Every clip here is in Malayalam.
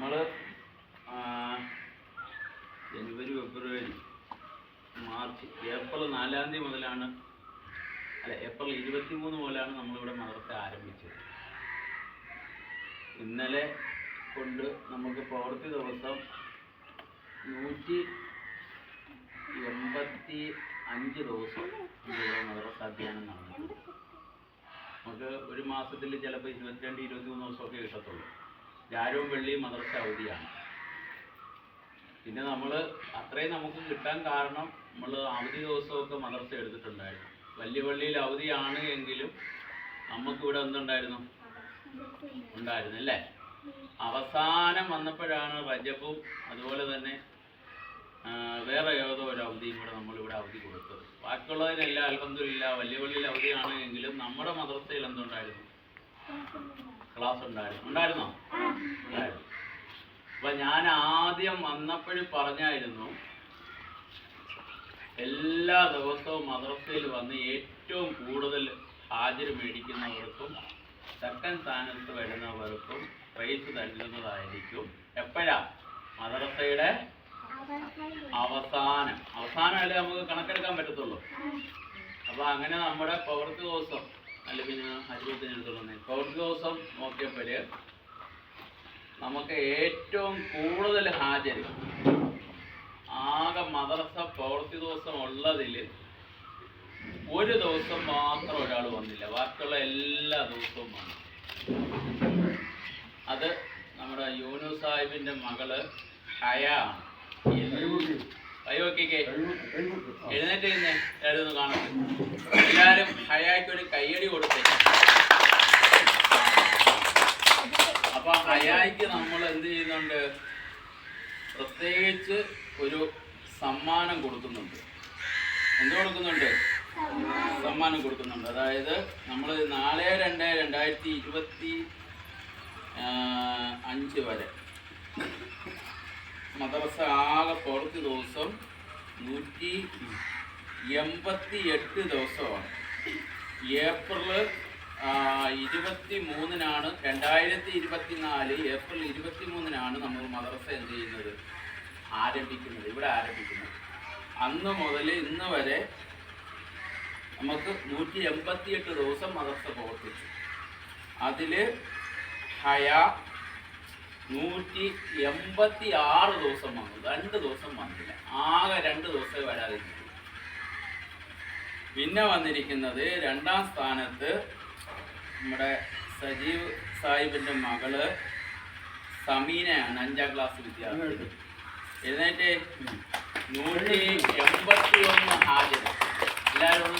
നമ്മൾ ജനുവരി ഫെബ്രുവരി മാർച്ച് ഏപ്രിൽ നാലാം തീയതി മുതലാണ് അല്ല ഏപ്രിൽ ഇരുപത്തി മൂന്ന് മുതലാണ് നമ്മളിവിടെ മദർസ ആരംഭിച്ചത്. ഇന്നലെ കൊണ്ട് നമുക്ക് പ്രവൃത്തി ദിവസം നൂറ്റി എൺപത്തി അഞ്ച് ദിവസം ഇവിടെ മദ്രസ അധ്യയനം നടന്നിട്ടുണ്ട്. നമുക്ക് ഒരു മാസത്തിൽ ചിലപ്പോൾ ഇരുപത്തിരണ്ട് ഇരുപത്തി മൂന്ന് ദിവസമൊക്കെ കിട്ടത്തുള്ളൂ. വ്യാഴവും വെള്ളിയും മദർസ അവധിയാണ് പിന്നെ നമ്മൾ അത്രയും നമുക്ക് കിട്ടാൻ കാരണം നമ്മൾ അവധി ദിവസമൊക്കെ മദർസ എടുത്തിട്ടുണ്ടായിരുന്നു. വലിയ പള്ളിയിൽ അവധിയാണ് എങ്കിലും നമുക്കിവിടെ എന്തുണ്ടായിരുന്നു? ഉണ്ടായിരുന്നു അല്ലേ? അവസാനം വന്നപ്പോഴാണ് റജബും അതുപോലെ തന്നെ വേറെ ഏതോ ഒരു അവധിയും കൂടെ നമ്മളിവിടെ അവധി കൊടുത്തത്. ബാക്കിയുള്ളതിനെല്ലാം അൽഹംദുലില്ല വലിയ പള്ളിയിൽ അവധിയാണ് എങ്കിലും നമ്മുടെ മദ്രസയിൽ എന്തുണ്ടായിരുന്നു? ക്ലാസ് ഉണ്ടായിരുന്നു? ഉണ്ടായിരുന്നോ. അപ്പൊ ഞാൻ ആദ്യം വന്നപ്പോഴും പറഞ്ഞായിരുന്നു എല്ലാ ദിവസവും മദ്രസയിൽ വന്ന് ഏറ്റവും കൂടുതൽ ഹാജർ മേടിക്കുന്നവർക്കും സെക്കൻഡ് സ്ഥാനത്ത് വരുന്നവർക്കും പ്രൈസ് നൽകുന്നതായിരിക്കും എപ്പോഴാ? മദ്രസയുടെ അവസാനം. അവസാനമല്ലേ നമുക്ക് കണക്കെടുക്കാൻ പറ്റത്തുള്ളൂ. അപ്പൊ അങ്ങനെ നമ്മുടെ പ്രവൃത്തി ദിവസം പൗർത്തി ദിവസം നോക്കിയപ്പോൾ നമുക്ക് ഏറ്റവും കൂടുതൽ ഹാജർ ആകെ മദ്രസ പ്രവൃത്തി ദിവസം ഉള്ളതിൽ ഒരു ദിവസം മാത്രം ഒരാൾ വന്നില്ല. ബാക്കിയുള്ള എല്ലാ ദിവസവും വന്നു. അത് നമ്മുടെ യൂനു സാഹിബിന്റെ മകൾ ഹയ ആണ്. കൈവക്കിക്കേ എഴുന്നേറ്റ് നിന്ന് എല്ലാവരും കാണാം എല്ലാവരും ഹയായ്ക്ക് ഒരു കയ്യടി കൊടുത്തേ. അപ്പൊ ഹയായിക്ക് നമ്മൾ എന്ത് ചെയ്യുന്നുണ്ട്? പ്രത്യേകിച്ച് ഒരു സമ്മാനം കൊടുക്കുന്നുണ്ട്. എന്ത് കൊടുക്കുന്നുണ്ട്? സമ്മാനം കൊടുക്കുന്നുണ്ട്. അതായത് നമ്മൾ നാല് രണ്ട് രണ്ടായിരത്തി ഇരുപത്തി അഞ്ച് വരെ. മദ്രസ ആകെ പുറത്ത് ദിവസം നൂറ്റി എൺപത്തി എട്ട് ദിവസമാണ്. ഏപ്രിൽ ഇരുപത്തി മൂന്നിനാണ് രണ്ടായിരത്തി ഇരുപത്തി നാല് ഏപ്രിൽ ഇരുപത്തി മൂന്നിനാണ് നമ്മൾ മദ്രസ എന്ത് ചെയ്യുന്നത്? ആരംഭിക്കുന്നത് ഇവിടെ ആരംഭിക്കുന്നത്. അന്ന് മുതൽ ഇന്ന് വരെ നമുക്ക് നൂറ്റി എൺപത്തി എട്ട് ദിവസം മദർസ പ്രവർത്തിച്ചു. അതിൽ ഹയ നൂറ്റി എൺപത്തി ആറ് ദിവസം വന്നു. രണ്ട് ദിവസം വന്നില്ല. ആകെ രണ്ട് ദിവസമേ വരാതിരിക്കും. പിന്നെ വന്നിരിക്കുന്നത് രണ്ടാം സ്ഥാനത്ത് നമ്മുടെ സജീവ് സാഹിബിന്റെ മകൾ സമീനയാണ് അഞ്ചാം ക്ലാസ് വിദ്യാർത്ഥി എഴുന്നേറ്റ്. നൂറ്റി എൺപത്തി ഒന്ന് ഹാജർ എല്ലാവരും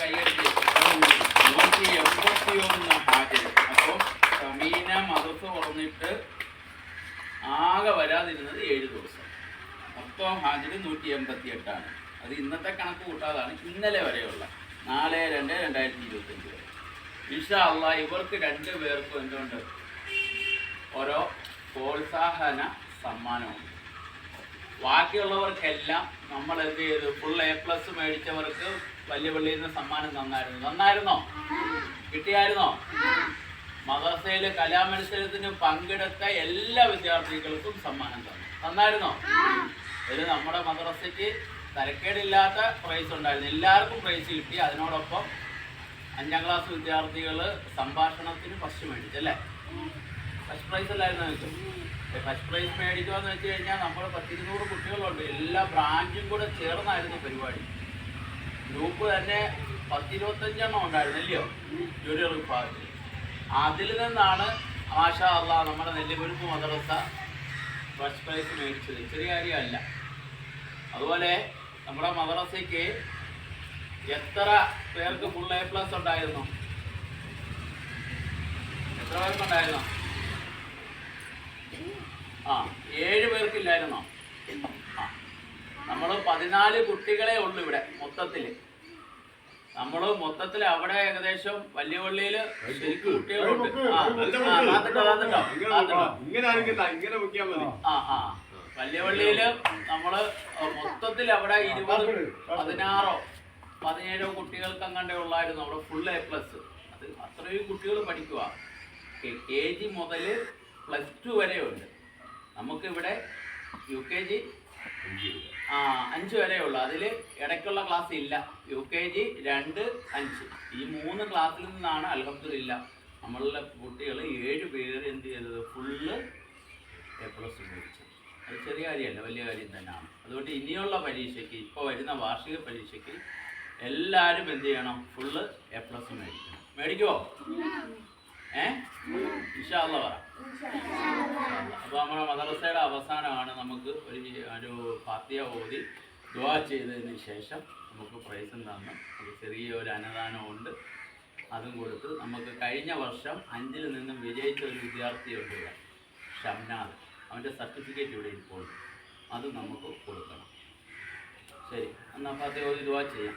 ഒന്ന് നൂറ്റി എൺപത്തി ഒന്ന് ഹാജർ അപ്പോൾ സമീന മദർസ് തുറന്നിട്ട് ആകെ വരാതിരുന്നത് ഏഴ് ദിവസം. മൊത്തം ഹാജർ നൂറ്റി എൺപത്തി എട്ടാണ് അത് ഇന്നത്തെ കണക്ക് കൂട്ടാതാണ് ഇന്നലെ വരെയുള്ള നാല് രണ്ട് രണ്ടായിരത്തി ഇരുപത്തഞ്ച് വരെ. ഇഷ അല്ല ഇവർക്ക് രണ്ട് പേർക്കും എന്തുണ്ട്? ഓരോ പ്രോത്സാഹന സമ്മാനമുണ്ട്. ബാക്കിയുള്ളവർക്കെല്ലാം നമ്മൾ എന്ത് ചെയ്തു? ഫുൾ എ പ്ലസ് മേടിച്ചവർക്ക് വലിയ പള്ളിയിൽ നിന്ന് സമ്മാനം തന്നായിരുന്നു. തന്നായിരുന്നോ? കിട്ടിയായിരുന്നോ? മദ്രസയിൽ കലാമത്സരത്തിന് പങ്കെടുത്ത എല്ലാ വിദ്യാർത്ഥികൾക്കും സമ്മാനം തന്നു. തന്നായിരുന്നോ? ഇത് നമ്മുടെ മദ്രസയ്ക്ക് തരക്കേടില്ലാത്ത പ്രൈസ് ഉണ്ടായിരുന്നു. എല്ലാവർക്കും പ്രൈസ് കിട്ടി. അതിനോടൊപ്പം അഞ്ചാം ക്ലാസ് വിദ്യാർത്ഥികൾ സംഭാഷണത്തിന് ഫസ്റ്റ് മേടിച്ചല്ലേ ഫസ്റ്റ് പ്രൈസ് അല്ലായിരുന്നു നിങ്ങൾക്ക് ഫസ്റ്റ് പ്രൈസ് മേടിക്കുക എന്ന് വെച്ച് കഴിഞ്ഞാൽ നമ്മൾ പത്തിരുന്നൂറ് കുട്ടികളുണ്ട്. എല്ലാ ബ്രാഞ്ചും കൂടെ ചേർന്നായിരുന്നു പരിപാടി. ഗ്രൂപ്പ് തന്നെ പത്തിരുപത്തഞ്ചെണ്ണം ഉണ്ടായിരുന്നു അല്ലയോ? ജൂനിയർ വിഭാഗത്തിൽ. അതിൽ നിന്നാണ് മാഷാ അള്ളാ നമ്മുടെ നെല്ലിപുരുപ്പ് മദ്രസ ഫസ്റ്റ് പ്രൈസ് മേടിച്ചത്. ചെറിയ കാര്യമല്ല. അതുപോലെ നമ്മുടെ മദ്രസയ്ക്ക് എത്ര പേർക്ക് ഫുൾ എ പ്ലസ് ഉണ്ടായിരുന്നു? എത്ര പേർക്കുണ്ടായിരുന്നോ ആ ഏഴ് പേർക്കില്ലായിരുന്നോ ആ നമ്മൾ പതിനാല് കുട്ടികളെ ഉള്ളു ഇവിടെ മൊത്തത്തിൽ. നമ്മൾ മൊത്തത്തിൽ അവിടെ ഏകദേശം വലിയ പള്ളിയിൽ ശരിക്കും കുട്ടികളുണ്ട്. ആ ആ, കാത്തിട്ടോ കാത്തിട്ടോ കാത്തിട്ടോ ഇങ്ങനെ ആണെങ്കില്ല ഇങ്ങനെ മുക്കിയാ മതി. ആ ആ. വലിയ പള്ളിയിൽ നമ്മൾ മൊത്തത്തിൽ അവിടെ ഇരുപത് പതിനാറോ പതിനേഴോ കുട്ടികൾക്ക് അങ്ങാണ്ടേ ഉള്ളായിരുന്നു അവിടെ ഫുൾ എ പ്ലസ് അത് അത്രയും കുട്ടികൾ പഠിക്കുക കെ ജി മുതൽ പ്ലസ് ടു വരെ ഉണ്ട് നമുക്കിവിടെ യു കെ ജി അഞ്ച് വരെയുള്ളൂ അതിൽ ഇടയ്ക്കുള്ള ക്ലാസ് ഇല്ല. യു കെ ജി രണ്ട് അഞ്ച്. ഈ മൂന്ന് ക്ലാസ്സിൽ നിന്നാണ് അലഹമില്ല നമ്മളുടെ കുട്ടികൾ ഏഴ് പേര് എന്ത് ചെയ്തത്? ഫുള്ള് എ പ്ലസ് മേടിച്ചു. അത് ചെറിയ കാര്യമല്ല വലിയ കാര്യം തന്നെയാണ്. അതുകൊണ്ട് ഇനിയുള്ള പരീക്ഷയ്ക്ക് ഇപ്പോൾ വരുന്ന വാർഷിക പരീക്ഷയ്ക്ക് എല്ലാവരും എന്ത് ചെയ്യണം? ഫുള്ള് എ പ്ലസ് മേടിക്കണം. മേടിക്കുമോ ഏ? ഇൻഷാല്ല പറ. അപ്പോൾ നമ്മുടെ അവസാനമാണ് നമുക്ക് ഒരു ഒരു ഫാത്തിയ ഓതി ദുവാ ചെയ്തതിന് ശേഷം നമുക്ക് പ്രൈസും തന്ന്. ഒരു ചെറിയ ഒരു അന്നദാനമുണ്ട് അതും കൊടുത്ത് നമുക്ക് കഴിഞ്ഞ വർഷം അഞ്ചിൽ നിന്നും വിജയിച്ച ഒരു വിദ്യാർത്ഥിയുണ്ട് ഇവിടെ ഷംനാദ്. അവന്റെ സർട്ടിഫിക്കറ്റ് ഇവിടെ ഇപ്പോൾ അത് നമുക്ക് കൊടുക്കണം. ശരി എന്നാൽ ഫാത്തിയ ഓതി ദുവാ ചെയ്യാം.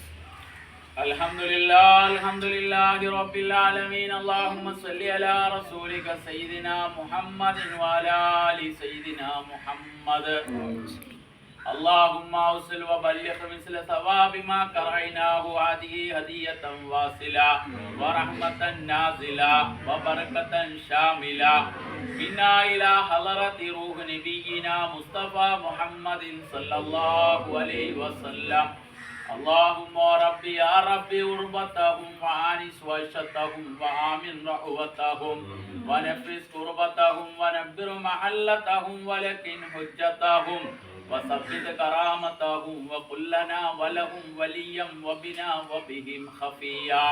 الحمد لله الحمد لله رب العالمين. اللهم صل على رسولك سيدنا محمد وعلى آل سيدنا محمد. اللهم أوصل وبلغ مثل ثواب ما قرأناه هذه هدية واصلة ورحمة نازلة وبركة شاملة. منا إلى حضرة روح نبينا مصطفى محمد صلى الله عليه وسلم. اللهم ربي يا ربي غربتهم وعانس وشتهم وآمن رحوتهم ونفس كربتهم ونبر محلتهم ولكن حجتهم وثبت كرامتهم وقل لنا ولهم وليا وبنا وبهم خفيا.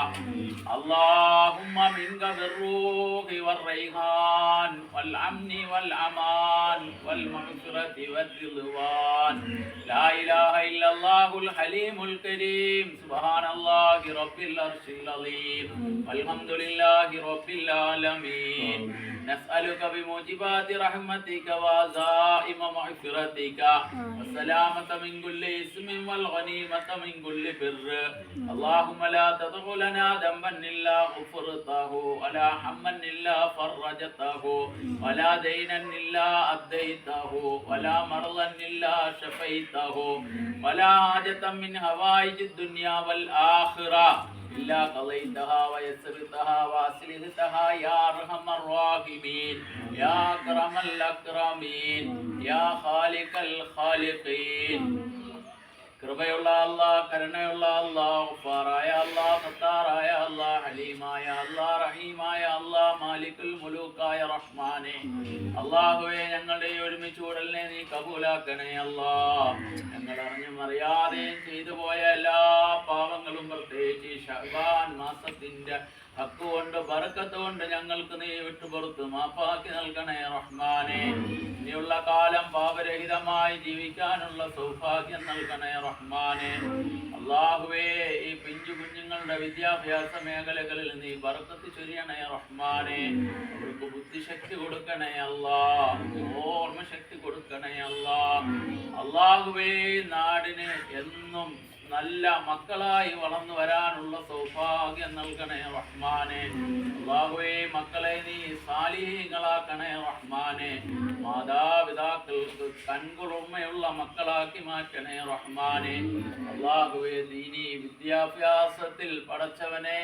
اللهم منك بالروح والريحان والأمن والأمان والمغفرة والرضوان. لا إله إلا الله الحليم الكريم. سبحان الله رب العرش العظيم. والحمد لله رب العالمين. نسألك بموجبات رحمتك وعزائم مغفرتك. والسلامة من كل اسم والغنيمة من كل بر. اللهم لا تدع لنا ذنبا إلا غفرته ولا هما إلا فرجته ولا دينا إلا أديته ولا مرضا إلا شفيته ولا حاجة من هوائج الدنيا والآخرة. إلا قضيتها ويسرتها وأسلمتها يا أرحم الراحمين يا أكرم الأكرمين يا خالق الخالقين. കൃപയുള്ള അല്ലാ കരുണയുള്ള അല്ലാ ഉഫാറായ അല്ലാ സത്താറായ അല്ലാ ഹലീമായ അല്ലാ റഹീമായ അല്ലാ മാലിക്കുൽ മുലൂക്കായ റഹ്മാനെ. അള്ളാഹുവെ ഞങ്ങളുടെ ഒരുമിച്ച് ഉടലിനെ നീ കബൂലാക്കണേ അല്ലാ. ഞങ്ങൾ അറിഞ്ഞും അറിയാതെയും ചെയ്തു പോയ എല്ലാ പാവങ്ങളും പ്രത്യേകിച്ച് ഷഹബാൻ മാസത്തിന്റെ ഹക്ക് കൊണ്ട് ബറക്കത്ത് കൊണ്ട് ഞങ്ങൾക്ക് നീ വിട്ടുപുറത്ത് മാപ്പാക്കി നൽകണേ റഹ്മാനെ. ഇനിയുള്ള കാലം പാപരഹിതമായി ജീവിക്കാനുള്ള സൗഭാഗ്യം നൽകണേ റഹ്മാനെ. അള്ളാഹുവേ ഈ പിഞ്ചു കുഞ്ഞുങ്ങളുടെ വിദ്യാഭ്യാസ മേഖലകളിൽ നീ ബറക്കത്ത് ചൊരിയണേ റഹ്മാനെ. അവർക്ക് ബുദ്ധിശക്തി കൊടുക്കണേ അല്ലാ. ഓർമ്മശക്തി കൊടുക്കണേ അല്ലാ. അള്ളാഹുവേ നാടിന് എന്നും നല്ല മക്കളായി വളർന്നു വരാനുള്ള സൗഭാഗ്യം നൽകണേ റഹ്മാനെ. ബാഹുവേ മക്കളെ നീ സാലിഹീങ്ങളാക്കണേ റഹ്മാനെ. മാതാപിതാക്കൾക്ക് കൺകുളുമ്മയുള്ള മക്കളാക്കി മാറ്റണേ റഹ്മാനെ. അള്ളാഹുവേ ദീനി വിദ്യാഭ്യാസത്തിൽ പടച്ചവനെ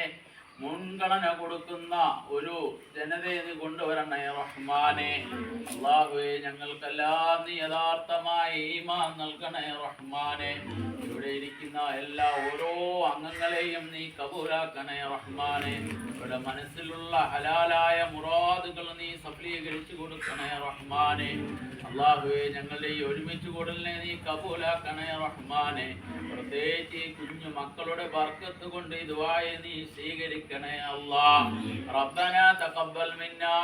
മുൻഗണന കൊടുക്കുന്ന ഒരു ജനതയെ നീ കൊണ്ടുവരണേ റഹ്മാനെ. അള്ളാഹുവെ ഞങ്ങൾക്കെല്ലാം നീ യഥാർത്ഥമായി ഈമാൻ നൽകണേ റഹ്മാനെ. ഇവിടെ ഇരിക്കുന്ന എല്ലാ ഓരോ അംഗങ്ങളെയും നീ കബൂലാക്കണേ റഹ്മാനെ. ഇവിടെ മനസ്സിലുള്ള ഹലാലായ മുറാദുകൾ നീ സഫലീകരിച്ചു കൊടുക്കണേ റഹ്മാനെ. അള്ളാഹുവെ ഞങ്ങളുടെ ഈ ഒരുമിച്ച് കൂടലിനെ നീ കബൂലാക്കണേ റഹ്മാനെ. പ്രത്യേകിച്ച് ഈ കുഞ്ഞു മക്കളുടെ ബർക്കത്ത് കൊണ്ട് ഇതുവായി നീ സ്വീകരിക്കണേ അള്ളാ. റബ്ബന തഖബ്ബൽ മിന്നാ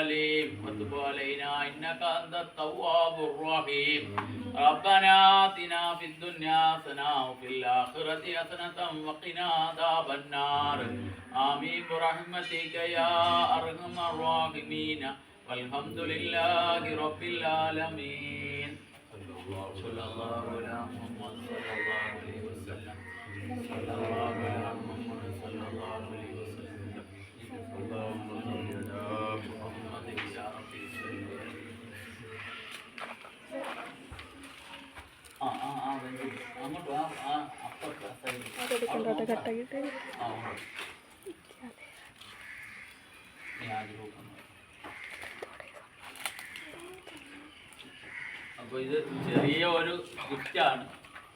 അലീം. വതുബ് അലൈനാ ഇന്നക അന്ത തവ്വാബുർ റഹീം. ربنا آتنا في الدنيا حسنة وفي الآخرة حسنة وقنا عذاب النار. آمين برحمتك يا أرحم الراحمين. والحمد لله رب العالمين. صلى الله على محمد صلى الله عليه وسلم. صلى الله على محمد صلى الله عليه وسلم. اللهم صل على محمد. അപ്പൊ ഇത് ചെറിയ ഒരു ഗിഫ്റ്റാണ്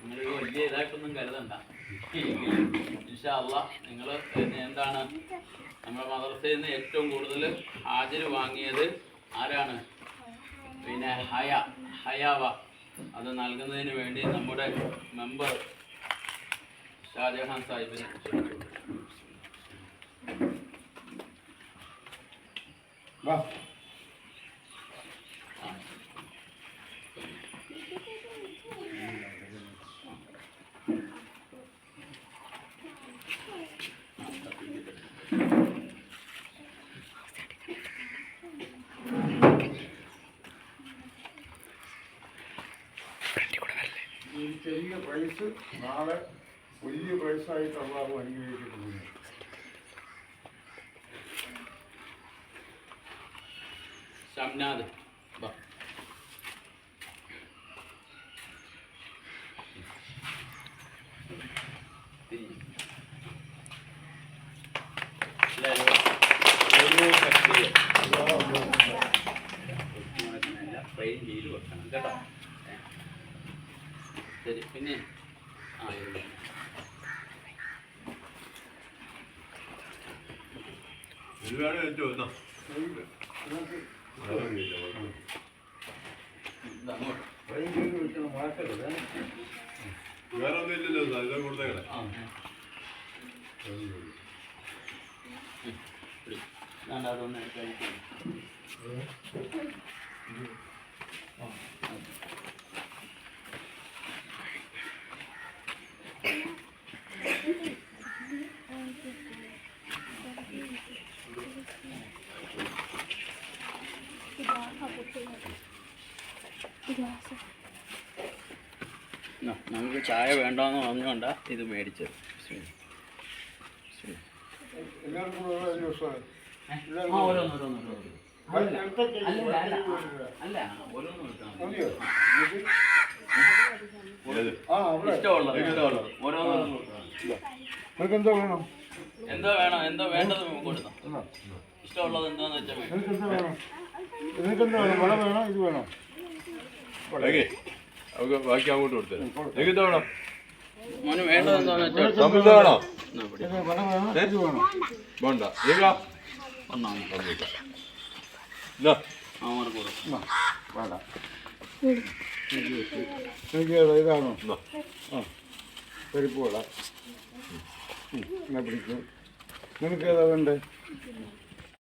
നിങ്ങൾ വലിയ ഇതായിട്ടൊന്നും കരുതണ്ട. ഇൻഷാല്ല നിങ്ങൾ എന്താണ് നമ്മുടെ മദർസയിൽ നിന്ന് ഏറ്റവും കൂടുതൽ ഹാജര് വാങ്ങിയത് ആരാണ്? പിന്നെ ഹയ ഹയാവ. അത് നൽകുന്നതിന് വേണ്ടി നമ്മുടെ മെമ്പർ ഷാജഹാൻ സാഹിബിനെ ക്ഷണിച്ചു. ചെറിയ പ്രൈസ് നാളെ വലിയ പ്രൈസായിട്ട് അള്ളാഹു അനുഗ്രഹിച്ചിട്ടുണ്ട് ഷംനാദ് വാ. തിരിഞ്ഞ്. എല്ലാവരും ഒരു കട്ടിൽ. മുടക്കണല്ല, plain ചെയ്ത് വെക്കണം കേട്ടോ ഏ. ശരി പിന്നെ? ആ ഒരുപാട് വെച്ചോ അങ്ങോട്ട് വേറെ ഒന്നും ഇല്ലല്ലോ ഇതാ കൊടുത്തേക്കട അതൊന്ന് കഴിക്കും ന- നമുക്ക് ചായ വേണ്ടെന്ന് പറഞ്ഞുകൊണ്ടാ ഇത് മേടിച്ചത് ശരി. ശരി. എല്ലാവർക്കും ഓരോ ദിവസം ആ, ഓരോന്ന്, ഓരോന്ന്, ഓരോന്ന്. അല്ല, അല്ല, അല്ല, അല്ല, ഓരോന്ന് എടുത്താൽ മതി. മതിയോ ഒരു- ആ അവിടെ ഇഷ്ടമുള്ളത് നമുക്ക് ചായ വേണ്ടെന്ന് കൊടുത്താൽ ഇത് മേടിച്ചത്. എന്താ വേണം? എന്തോ വേണം? എന്തോ വേണ്ടത് കൊടുക്കാം ഇഷ്ടമുള്ളത് എന്താന്ന് വെച്ചാൽ വേണം? വേണോ? ഇത് വേണോ? നമുക്ക് ബാക്കി അങ്ങോട്ട് കൊടുത്തരാം. വേണം? മോന് വേണ്ടത് എന്താന്ന് വെച്ചാൽ സമൃദ്ധ വേണോ? എന്നാ പിടി. ഇത് വട വേണോ ഇത് വേണോ. വേണ്ട. നീക്കാ ഒന്നാ മതി. എന്നാ ആ മോനെ കൊടുക്കും എന്നാ, വേണ്ട. ഇതാണോ? ആ പരിപ്പ് വട എന്നാ പിടിക്കും. നിനക്ക് ഏതാ വേണ്ടേ?